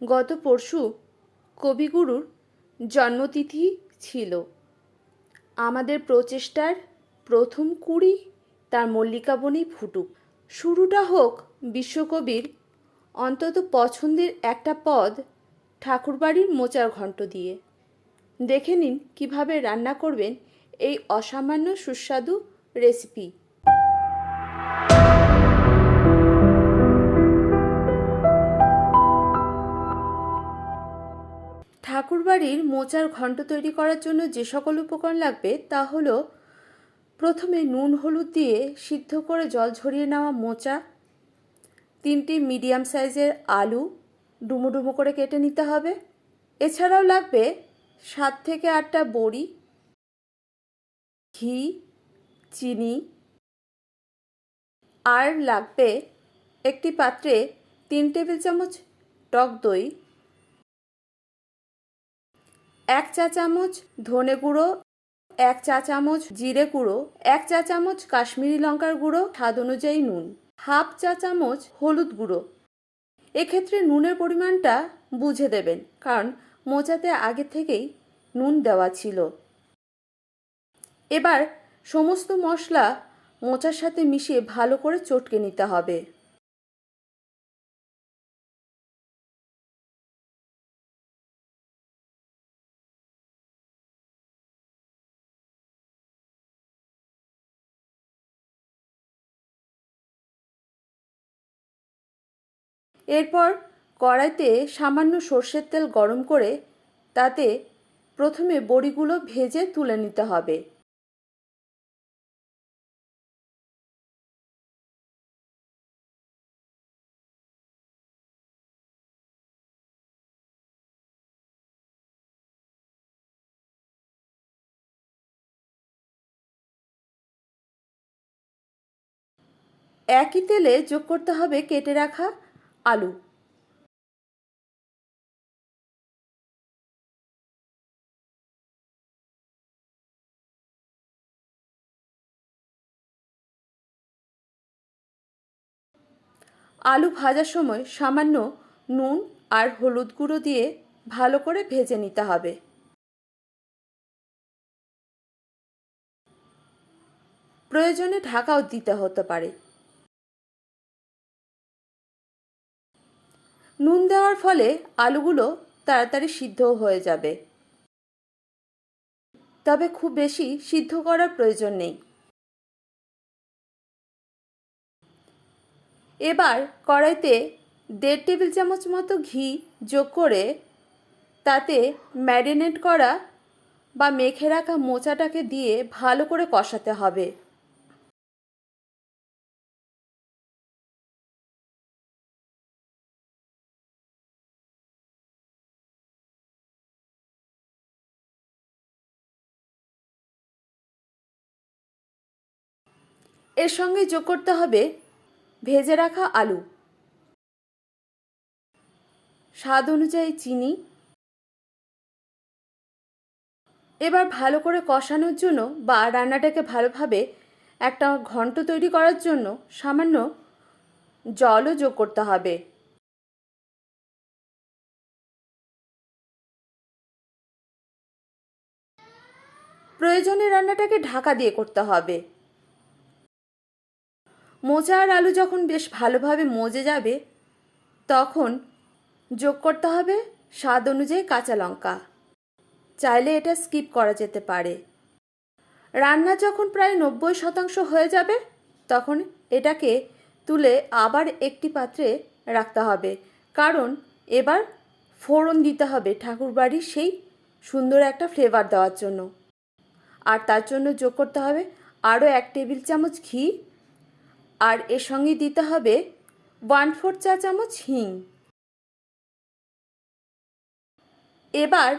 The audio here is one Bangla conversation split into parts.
গত পরশু কবিগুরুর জন্মতিথি ছিল। আমাদের প্রচেষ্টার প্রথম কুড়ি তার মল্লিকা বনেই ফুটুক। শুরুটা হোক বিশ্বকবির অন্তত পছন্দের একটা পদ ঠাকুরবাড়ির মোচার ঘণ্ট দিয়ে। দেখে নিন কীভাবে রান্না করবেন এই অসামান্য সুস্বাদু রেসিপি ঠাকুরবাড়ির মোচার ঘণ্ট তৈরি করার জন্য যে সকল উপকরণ লাগবে তা হলো, প্রথমে নুন হলুদ দিয়ে সিদ্ধ করে জল ঝরিয়ে নেওয়া মোচা, তিনটি মিডিয়াম সাইজের আলু ডুমো ডুমো করে কেটে নিতে হবে। এছাড়াও লাগবে সাত থেকে আটটা বড়ি, ঘি, চিনি, আর লাগবে একটি পাত্রে তিন টেবিল চামচ টক দই। এক চা চামচ ধনে গুঁড়ো, এক চা চামচ জিরে গুঁড়ো, এক চা চামচ কাশ্মীরি লঙ্কার গুঁড়ো, স্বাদ অনুযায়ী নুন, হাফ চা চামচ হলুদ গুঁড়ো। এক্ষেত্রে নুনের পরিমাণটা বুঝে দেবেন, কারণ মোচাতে আগে থেকেই নুন দেওয়া ছিল। এবার সমস্ত মশলা মোচার সাথে মিশিয়ে ভালো করে চটকে নিতে হবে। এরপর কড়াইতে সামান্য সর্ষের তেল গরম করে তাতে প্রথমে বড়িগুলো ভেজে তুলে নিতে হবে। একই তেলে যোগ করতে হবে কেটে রাখা আলু। আলু ভাজার সময় সামান্য নুন আর হলুদ গুঁড়ো দিয়ে ভালো করে ভেজে নিতে হবে। প্রয়োজনে ঢাকাও দিতে হতে পারে। নুন দেওয়ার ফলে আলুগুলো তাড়াতাড়ি সিদ্ধও হয়ে যাবে। তবে খুব বেশি সিদ্ধ করার প্রয়োজন নেই। এবার কড়াইতে দেড় টেবিল চামচ মতো ঘি যোগ করে তাতে ম্যারিনেট করা বা মেখে রাখা মোচাটাকে দিয়ে ভালো করে কষাতে হবে। এর সঙ্গে যোগ করতে হবে ভেজে রাখা আলু। স্বাদ অনুযায়ী চিনি। এবার ভালো করে কষানোর জন্য বা রান্নাটাকে ভালোভাবে একটা ঘন্ট তৈরি করার জন্য সামান্য জলও যোগ করতে হবে। প্রয়োজনে রান্নাটাকে ঢাকা দিয়ে করতে হবে। মোচা আর আলু যখন বেশ ভালোভাবে মজে যাবে, তখন যোগ করতে হবে স্বাদ অনুযায়ী কাঁচা লঙ্কা। চাইলে এটা স্কিপ করা যেতে পারে। রান্না যখন প্রায় নব্বই শতাংশ হয়ে যাবে, তখন এটাকে তুলে আবার একটি পাত্রে রাখতে হবে। কারণ এবার ফোড়ন দিতে হবে ঠাকুরবাড়ির সেই সুন্দর একটা ফ্লেভার দেওয়ার জন্য। আর তার জন্য যোগ করতে হবে আরও এক টেবিল চামচ ঘি আর এর সঙ্গে দিতে হবে ওয়ান ফোর চা চামচ হিং। এবার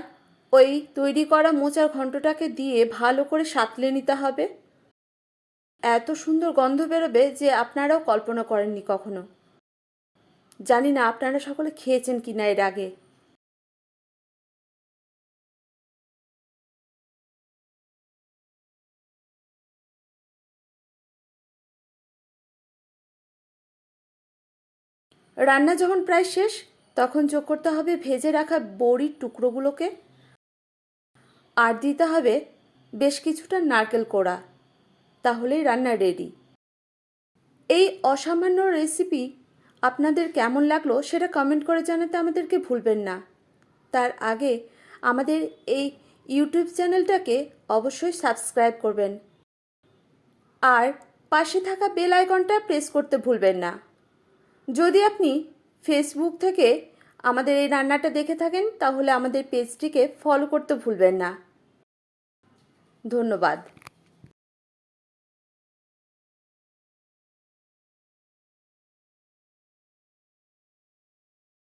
ওই তৈরি করা মোচার ঘণ্টটাকে দিয়ে ভালো করে সাতলে নিতে হবে। এত সুন্দর গন্ধ বেরোবে যে আপনারাও কল্পনা করেননি কখনো। জানি না আপনারা সকলে খেয়েছেন কি না এর আগে। রান্না যখন প্রায় শেষ, তখন যোগ করতে হবে ভেজে রাখা বড়ির টুকরোগুলোকে। আর দিতে হবে বেশ কিছুটা নারকেল কোড়া। তাহলেই রান্না রেডি এই অসামান্য রেসিপি আপনাদের কেমন লাগল সেটা কমেন্ট করে জানাতে আমাদেরকে ভুলবেন না। তার আগে আমাদের এই ইউটিউব চ্যানেলটাকে অবশ্যই সাবস্ক্রাইব করবেন। আর পাশে থাকা বেল আইকনটা প্রেস করতে ভুলবেন না। যদি আপনি ফেসবুক থেকে আমাদের এই রান্নাটা দেখে থাকেন, তাহলে আমাদের পেজটিকে ফলো করতে ভুলবেন না। ধন্যবাদ।